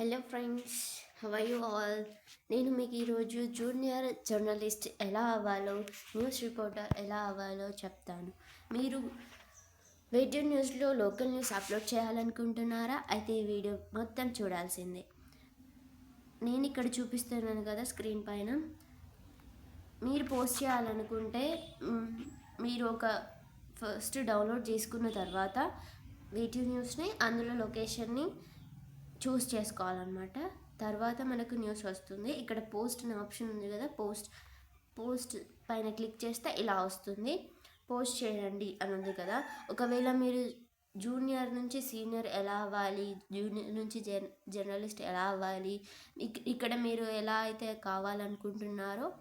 Hello friends why you all నేను మీకు ఈరోజు జూనియర్ జర్నలిస్ట్ ఎలా అవ్వాలో న్యూస్ రిపోర్టర్ ఎలా అవ్వాలో చెప్తాను. మీరు వీడియో న్యూస్లో లోకల్ న్యూస్ అప్లోడ్ చేయాలనుకుంటున్నారా? అయితే ఈ వీడియో మొత్తం చూడాల్సిందే. నేను ఇక్కడ చూపిస్తున్నాను కదా స్క్రీన్ పైన. మీరు పోస్ట్ చేయాలనుకుంటే మీరు ఒక ఫస్ట్ డౌన్లోడ్ చేసుకున్న తర్వాత వీడియో న్యూస్ని అందులో లొకేషన్ని చూస్ చేసుకోవాలన్నమాట. తర్వాత మనకు న్యూస్ వస్తుంది. ఇక్కడ పోస్ట్ అనే ఆప్షన్ ఉంది కదా పోస్ట్ పోస్ట్ పైన క్లిక్ చేస్తే ఇలా వస్తుంది. పోస్ట్ చేయండి అని ఉంది కదా. ఒకవేళ మీరు జూనియర్ నుంచి సీనియర్ ఎలా అవ్వాలి జూనియర్ నుంచి జర్ జర్నలిస్ట్ ఎలా అవ్వాలి ఇక్- ఇక్కడ మీరు ఎలా అయితే కావాలనుకుంటున్నారో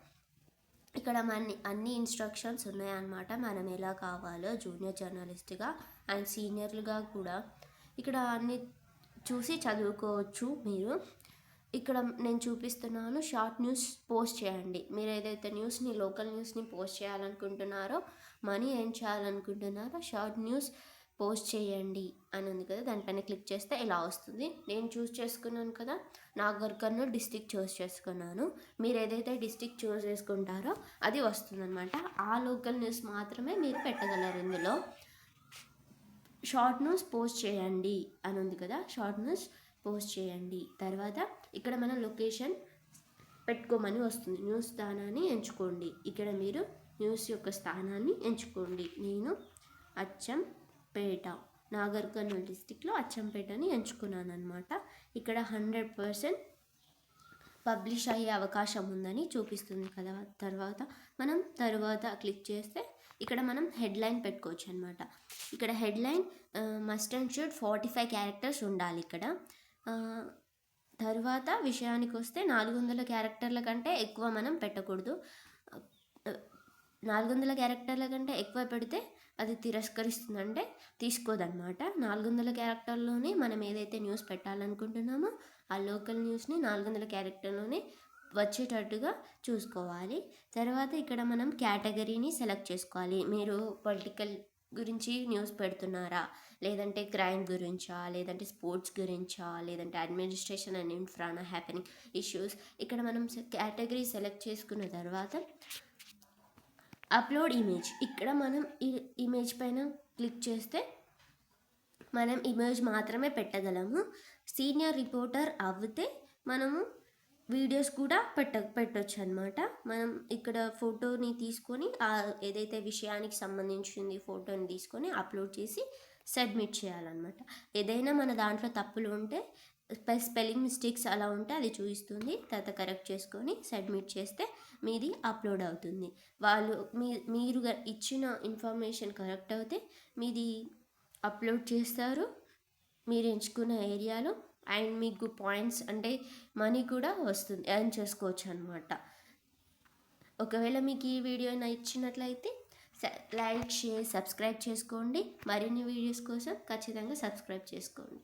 ఇక్కడ మన అన్ని ఇన్స్ట్రక్షన్స్ ఉన్నాయన్నమాట. మనం ఎలా కావాలో జూనియర్ జర్నలిస్ట్గా అండ్ సీనియర్లుగా కూడా. ఇక్కడ అన్ని చూసి చదువుకోవచ్చు మీరు. ఇక్కడ నేను చూపిస్తున్నాను షార్ట్ న్యూస్ పోస్ట్ చేయండి. మీరు ఏదైతే న్యూస్ని లోకల్ న్యూస్ని పోస్ట్ చేయాలనుకుంటున్నారో మనీ ఏం చేయాలనుకుంటున్నారో షార్ట్ న్యూస్ పోస్ట్ చేయండి అని ఉంది కదా. దానిపైన క్లిక్ చేస్తే ఇలా వస్తుంది. నేను చూస్ చేసుకున్నాను కదా నాగర్ కర్నూలు డిస్టిక్ చూస్ చేసుకున్నాను. మీరు ఏదైతే డిస్టిక్ చూస్ చేసుకుంటారో అది వస్తుందన్నమాట. ఆ లోకల్ న్యూస్ మాత్రమే మీరు పెట్టగలరు ఇందులో. షార్ట్ న్యూస్ పోస్ట్ చేయండి అని ఉంది కదా షార్ట్ న్యూస్ పోస్ట్ చేయండి. తర్వాత ఇక్కడ మన లొకేషన్ పెట్టుకోమని వస్తుంది. న్యూస్ స్థానాన్ని ఎంచుకోండి. ఇక్కడ మీరు న్యూస్ యొక్క స్థానాన్ని ఎంచుకోండి. నేను అచ్చంపేట నాగర్ కర్నూలు డిస్టిక్లో అచ్చంపేటని ఎంచుకున్నాను అనమాట ఇక్కడ హండ్రెడ్ పర్సెంట్ పబ్లిష్ అయ్యే అవకాశం ఉందని చూపిస్తుంది కదా. తర్వాత మనం తర్వాత క్లిక్ చేస్తే ఇక్కడ మనం హెడ్లైన్ పెట్టుకోవచ్చు అనమాట ఇక్కడ headline must and should forty five characters ఉండాలి ఇక్కడ. తర్వాత విషయానికి వస్తే నాలుగు వందల క్యారెక్టర్ల కంటే ఎక్కువ మనం పెట్టకూడదు. నాలుగు వందల క్యారెక్టర్ల కంటే ఎక్కువ పెడితే అది తిరస్కరిస్తుంది అంటే తీసుకోదన్నమాట. నాలుగు వందల క్యారెక్టర్లోనే మనం ఏదైతే న్యూస్ పెట్టాలనుకుంటున్నామో ఆ లోకల్ న్యూస్ని నాలుగు వందల క్యారెక్టర్లోనే వచ్చేటట్టుగా చూసుకోవాలి. తర్వాత ఇక్కడ మనం కేటగిరీని సెలెక్ట్ చేసుకోవాలి. మీరు పొలిటికల్ గురించి న్యూస్ పెడుతున్నారా? లేదంటే క్రైమ్ గురించా? లేదంటే స్పోర్ట్స్ గురించా? లేదంటే అడ్మినిస్ట్రేషన్ అండ్ ఇన్ఫ్రానా హ్యాపెనింగ్ ఇష్యూస్. ఇక్కడ మనం కేటగిరీ సెలెక్ట్ చేసుకున్న తర్వాత అప్లోడ్ ఇమేజ్. ఇక్కడ మనం ఈ ఇమేజ్ పైన క్లిక్ చేస్తే మనం ఇమేజ్ మాత్రమే పెట్టగలము. సీనియర్ రిపోర్టర్ అవ్వితే మనము వీడియోస్ కూడా పెట్ట పెట్టొచ్చు అనమాట మనం ఇక్కడ ఫోటోని తీసుకొని ఆ ఏదైతే విషయానికి సంబంధించింది ఫోటోని తీసుకొని అప్లోడ్ చేసి సబ్మిట్ చేయాలన్నమాట. ఏదైనా మన దాంట్లో తప్పులు ఉంటే స్పె- స్పెల్లింగ్ మిస్టేక్స్ అలా ఉంటే అది చూపిస్తుంది తర్వాత కరెక్ట్ చేసుకొని సబ్మిట్ చేస్తే మీది అప్లోడ్ అవుతుంది. వాళ్ళు మీ మీరు ఇచ్చిన ఇన్ఫర్మేషన్ కరెక్ట్ అవుతే మీది అప్లోడ్ చేస్తారు. మీరు ఎంచుకున్న ఏరియాలో అండ్ మీకు పాయింట్స్ అంటే మనీ కూడా వస్తుంది ఎర్న్ చేసుకోవచ్చు అనమాట ఒకవేళ మీకు ఈ వీడియో నచ్చినట్లయితే లైక్ షేర్ సబ్స్క్రైబ్ చేసుకోండి. మరిన్ని వీడియోస్ కోసం ఖచ్చితంగా సబ్స్క్రైబ్ చేసుకోండి.